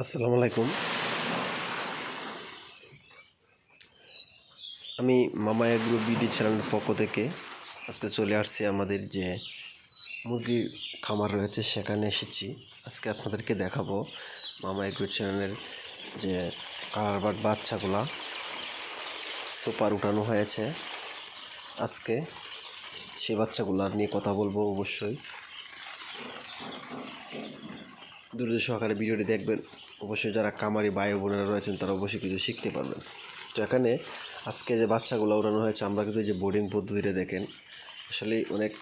আসসালামু আলাইকুম। আমি মামা এগ্রো বিডি চ্যানেলের পক্ষ থেকে আজকে চলে আসছি আমাদের যে মুরগির খামার রয়েছে, সেখানে এসেছি। আজকে আপনাদেরকে দেখাবো মামা এগ্রো চ্যানেলের যে কালার বাট বাচ্চাগুলা সুপার উঠানো হয়েছে। আজকে সেই বাচ্চাগুলা নিয়ে কথা বলব অবশ্যই। ধৈর্য সহকারে ভিডিওটি দেখবেন। অবশ্যই যারা কামারি বায়ু বোনেরা রয়েছেন, তারা অবশ্যই কিছু শিখতে পারবেন। তো এখানে আজকে যে বাচ্চাগুলো উড়ানো হয়েছে, আমরা কিন্তু যে বোর্ডিং পদ্ধতিটা দেখেন। আসলে অনেক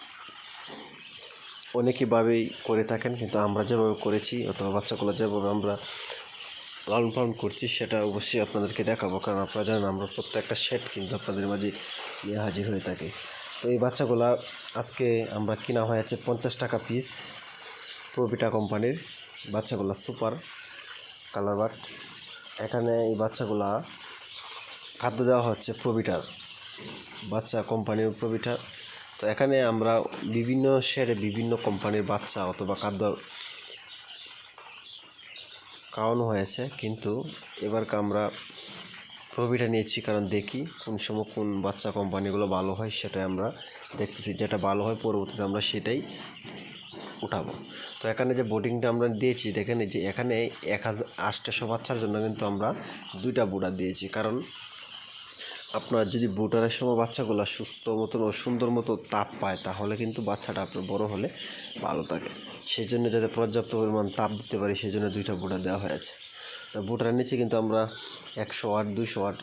অনেকইভাবেই করে থাকেন, কিন্তু আমরা যেভাবে করেছি অথবা বাচ্চাগুলো যেভাবে আমরা লালন পালন করছি, সেটা অবশ্যই আপনাদেরকে দেখাবো। কারণ আপনারা জানেন, আমরা প্রত্যেকটা সেট কিন্তু আপনাদের মাঝে নিয়ে হাজির হয়ে থাকে। তো এই বাচ্চাগুলা আজকে আমরা কিনা হয়েছে পঞ্চাশ টাকা পিস প্রবিটা কোম্পানির। বাচ্চাগুলা সুপার কালার বাট এখানে এই বাচ্চাগুলা খাদ্য দেওয়া হচ্ছে প্রবিটার বাচ্চা কোম্পানির প্রবিটার তো এখানে আমরা বিভিন্ন শেডে বিভিন্ন কোম্পানির বাচ্চা অথবা খাদ্য খাওয়ানো হয়েছে, কিন্তু এবারকে আমরা প্রবিটা নিয়েছি কারণ দেখি কোন সময় কোন বাচ্চা কোম্পানিগুলো ভালো হয় সেটাই আমরা দেখতেছি। যেটা ভালো হয় পরবর্তীতে আমরা সেটাই উঠাবো। তো এখানে যে বোটিংটা আমরা দিয়েছি, দেখেন যে এখানে এক হাজার আটশো বাচ্চার জন্য কিন্তু আমরা দুইটা বুড়া দিয়েছি। কারণ আপনার যদি বুটারের সময় বাচ্চাগুলো সুস্থ মতন ও সুন্দর মতো তাপ পায়, তাহলে কিন্তু বাচ্চাটা আপনার বড় হলে ভালো থাকে। সেই জন্য যাতে পর্যাপ্ত পরিমাণ তাপ দিতে পারি সেই জন্য দুইটা বুটা দেওয়া হয়েছে। তো বুটারের নিচে কিন্তু আমরা একশো আট, দুইশো আট,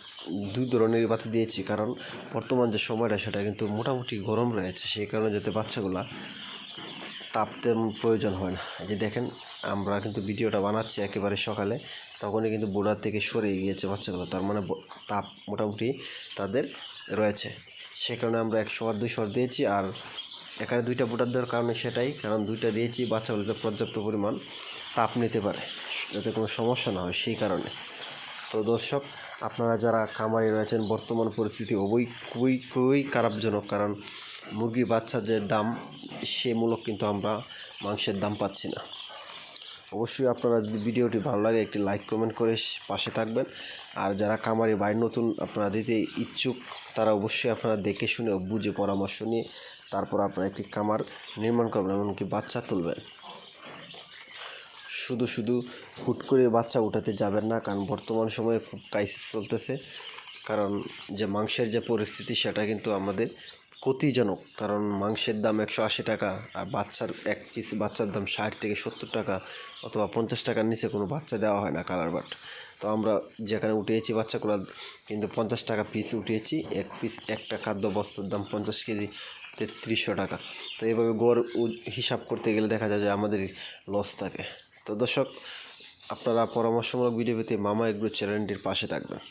দুই ধরনের বাতি দিয়েছি। কারণ বর্তমান যে সময়টা, সেটা কিন্তু মোটামুটি গরম রয়েছে। সেই কারণে যাতে বাচ্চাগুলা তাপ প্রয়োজন হয় না। যে দেখেন, আমরা কিন্তু ভিডিওটা বানাচ্ছি একেবারে সকালে, তখনই কিন্তু বোর্ডার থেকে সরে গিয়েছে বাচ্চাগুলো। তার মানে তাপ মোটামুটি তাদের রয়েছে। সে কারণে আমরা একশো আর আর দিয়েছি, আর এখানে দুইটা বোর্ডার দেওয়ার কারণে সেটাই, কারণ দুইটা দিয়েছি, বাচ্চাগুলো যাতে পর্যাপ্ত পরিমাণ তাপ নিতে পারে, যাতে কোনো সমস্যা না হয় সেই কারণে। তো দর্শক, আপনারা যারা খামারি রয়েছেন, বর্তমান পরিস্থিতি খুবই খুবই খুবই খারাপজনক, কারণ মুরগির বাচ্চার যে দাম সে মূলক কিন্তু আমরা মাংসের দাম পাচ্ছি না। অবশ্যই আপনারা যদি ভিডিওটি ভালো লাগে, একটি লাইক কমেন্ট করে পাশে থাকবেন। আর যারা খামারি বাই নতুন, আপনারা দিতে ইচ্ছুক, তারা অবশ্যই আপনারা দেখে শুনে বুঝে পরামর্শ নিয়ে তারপর আপনারা একটি কামার নির্মাণ করবেন, এমনকি বাচ্চা তুলবেন। শুধু শুধু হুট করে বাচ্চা উঠাতে যাবেন না, কারণ বর্তমান সময়ে খুব ক্রাইসিস চলতেছে। কারণ যে মাংসের যে পরিস্থিতি, সেটা কিন্তু আমাদের ক্ষতিজনক, কারণ মাংসের দাম একশো আশি টাকা আর বাচ্চার এক পিস বাচ্চার দাম ষাট থেকে সত্তর টাকা অথবা পঞ্চাশ টাকার নিচে কোনো বাচ্চা দেওয়া হয় না কালার বাট তো আমরা যেখানে উঠিয়েছি বাচ্চাগুলো, কিন্তু পঞ্চাশ টাকা পিস উঠিয়েছি, এক পিস একটা খাদ্য বস্তুর দাম পঞ্চাশ কেজি তেত্রিশশো টাকা। তো এভাবে গড় হিসাব করতে গেলে দেখা যায় যে আমাদের লস থাকে। তো দর্শক, আপনারা পরামর্শমূলক ভিডিও পেতে মামা এগ্রো চ্যানেলটির পাশে থাকবেন।